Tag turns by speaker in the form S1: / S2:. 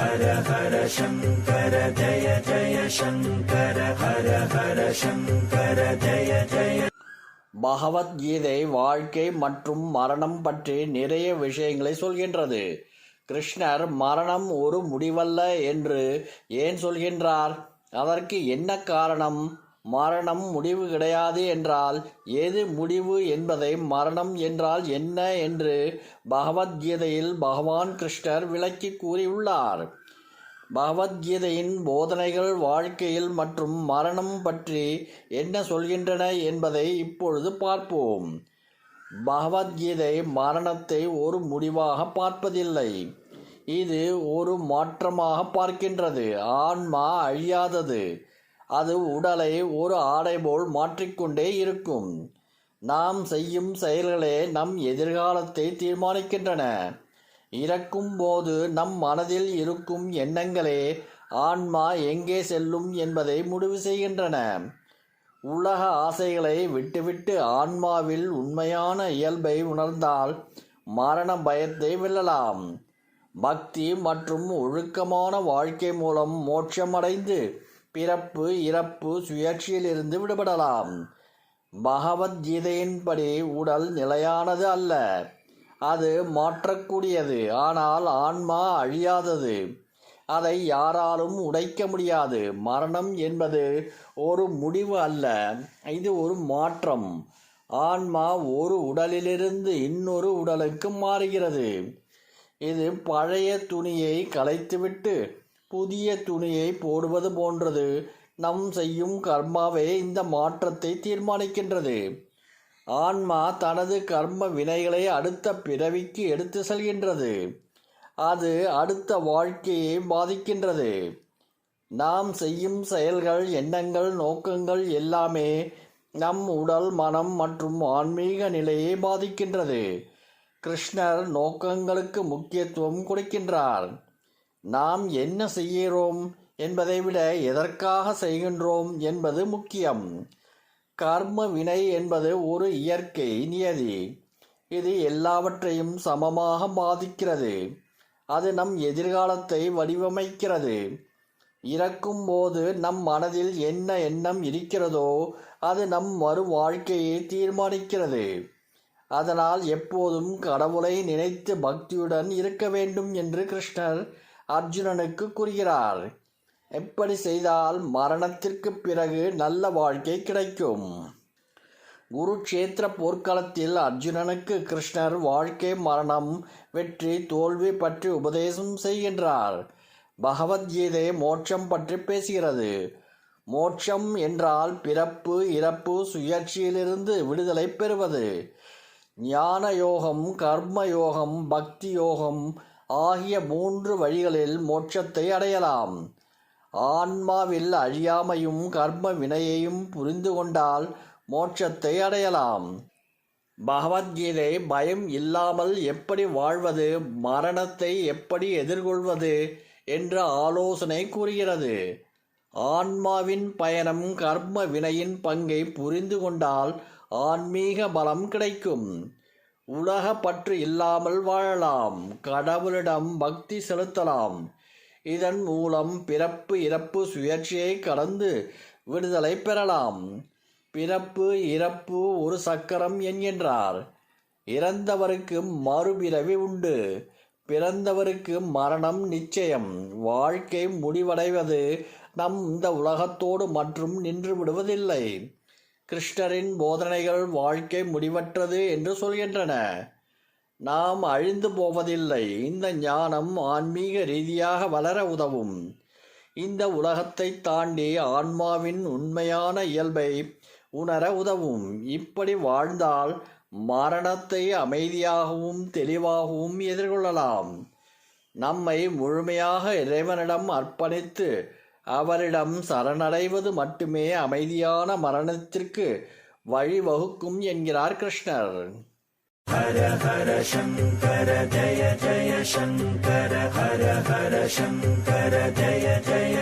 S1: ஹர ஹர சங்கர ஜய ஜய சங்கர ஹர ஹர சங்கர ஜய ஜய
S2: பகவத்கீதை வாழ்க்கை மற்றும் மரணம் பற்றி நிறைய விஷயங்களை சொல்கின்றது. கிருஷ்ணர் மரணம் ஒரு முடிவல்ல என்று ஏன் சொல்கின்றார்? அதற்கு என்ன காரணம்? மரணம் முடிவு கிடையாது என்றால் எது முடிவு என்பதை மரணம் என்றால் என்ன என்று பகவத்கீதையில் பகவான் கிருஷ்ணர் விளக்கி கூறியுள்ளார். பகவத்கீதையின் போதனைகள் வாழ்க்கையில் மற்றும் மரணம் பற்றி என்ன சொல்கின்றன என்பதை இப்பொழுது பார்ப்போம். பகவத்கீதை மரணத்தை ஒரு முடிவாக பார்ப்பதில்லை. இது ஒரு மாற்றமாக பார்க்கின்றது. ஆன்மா அழியாதது. அது உடலை ஒரு ஆடை போல் மாற்றிக்கொண்டே இருக்கும். நாம் செய்யும் செயல்களே நம் எதிர்காலத்தை தீர்மானிக்கின்றன. இறக்கும் போது நம் மனதில் இருக்கும் எண்ணங்களே ஆன்மா எங்கே செல்லும் என்பதை முடிவு செய்கின்றன. உலக ஆசைகளை விட்டுவிட்டு ஆன்மாவில் உண்மையான இயல்பை உணர்ந்தால் மரண பயத்தை வெல்லலாம். பக்தி மற்றும் ஒழுக்கமான வாழ்க்கை மூலம் மோட்சமடைந்து பிறப்பு இறப்பு சுயற்சியிலிருந்து விடுபடலாம். பகவத்கீதையின்படி உடல் நிலையானது அல்ல. அது மாற்றக்கூடியது. ஆனால் ஆன்மா அழியாதது. அதை யாராலும் உடைக்க முடியாது. மரணம் என்பது ஒரு முடிவு அல்ல. இது ஒரு மாற்றம். ஆன்மா ஒரு உடலிலிருந்து இன்னொரு உடலுக்கு மாறுகிறது. இது பழைய துணியை கலைத்துவிட்டு புதிய துணியை போடுவது போன்றது. நம் செய்யும் கர்மாவே இந்த மாற்றத்தை தீர்மானிக்கின்றது. ஆன்மா தனது கர்ம வினைகளை அடுத்த பிறவிக்கு எடுத்து செல்கின்றது. அது அடுத்த வாழ்க்கையை பாதிக்கின்றது. நாம் செய்யும் செயல்கள் எண்ணங்கள் நோக்கங்கள் எல்லாமே நம் உடல் மனம் மற்றும் ஆன்மீக நிலையை பாதிக்கின்றது. கிருஷ்ணர் நோக்கங்களுக்கு முக்கியத்துவம் கொடுக்கின்றார். நாம் என்ன செய்கிறோம் என்பதை விட எதற்காக செய்கின்றோம் என்பது முக்கியம். கர்ம வினை என்பது ஒரு இயற்கை நியதி. இது எல்லாவற்றையும் சமமாக பாதிக்கிறது. அது நம் எதிர்காலத்தை வடிவமைக்கிறது. இறக்கும் போது நம் மனதில் என்ன எண்ணம் இருக்கிறதோ அது நம் மறு வாழ்க்கையை தீர்மானிக்கிறது. அதனால் எப்போதும் கடவுளை நினைத்து பக்தியுடன் இருக்க வேண்டும் என்று கிருஷ்ணர் அர்ஜுனனுக்கு கூறுகிறார் எப்படி செய்தால் மரணத்திற்கு பிறகு நல்ல வாழ்க்கை கிடைக்கும்? குருக்ஷேத்திர போர்க்களத்தில் அர்ஜுனனுக்கு கிருஷ்ணர் வாழ்க்கை மரணம் வெற்றி தோல்வி பற்றி உபதேசம் செய்கின்றார். பகவத்கீதை மோட்சம் பற்றி பேசுகிறது. மோட்சம் என்றால் பிறப்பு இறப்பு சுயற்சியிலிருந்து விடுதலை பெறுவது. ஞான யோகம் கர்ம யோகம் பக்தி யோகம் ஆகிய மூன்று வழிகளில் மோட்சத்தை அடையலாம். ஆன்மாவில் அழியாமையும் கர்ம வினையையும் புரிந்து கொண்டால் மோட்சத்தை அடையலாம். பகவத்கீதை பயம் இல்லாமல் எப்படி வாழ்வது மரணத்தை எப்படி எதிர்கொள்வது என்ற ஆலோசனை கூறுகிறது. ஆன்மாவின் பயணம் கர்ம வினையின் பங்கை புரிந்து கொண்டால் ஆன்மீக பலம் கிடைக்கும். உலக பற்று இல்லாமல் வாழலாம். கடவுளிடம் பக்தி செலுத்தலாம். இதன் மூலம் பிறப்பு இறப்பு சுயற்சியை கடந்து விடுதலை பெறலாம். பிறப்பு இறப்பு ஒரு சக்கரம் என்கின்றார் இறந்தவருக்கு மறுபிறவி உண்டு. பிறந்தவருக்கு மரணம் நிச்சயம். வாழ்க்கை முடிவடைவது நம் இந்த உலகத்தோடு மற்றும் நின்று விடுவதில்லை. கிருஷ்ணரின் போதனைகள் வாழ்க்கை முடிவற்றது என்று சொல்கின்றன. நாம் அழிந்து போவதில்லை. இந்த ஞானம் ஆன்மீக ரீதியாக வளர உதவும். இந்த உலகத்தை தாண்டி ஆன்மாவின் உண்மையான இயல்பை உணர உதவும். இப்படி வாழ்ந்தால் மரணத்தை அமைதியாகவும் தெளிவாகவும் எதிர்கொள்ளலாம். நம்மை முழுமையாக இறைவனிடம் அர்ப்பணித்து அவரிடம் சரணடைவது மட்டுமே அமைதியான மரணத்திற்கு வழிவகுக்கும் என்கிறார் கிருஷ்ணர்.
S1: ஹர ஹர சங்கர ஜய ஜய சங்கர ஹர ஹர சங்கர ஜய ஜய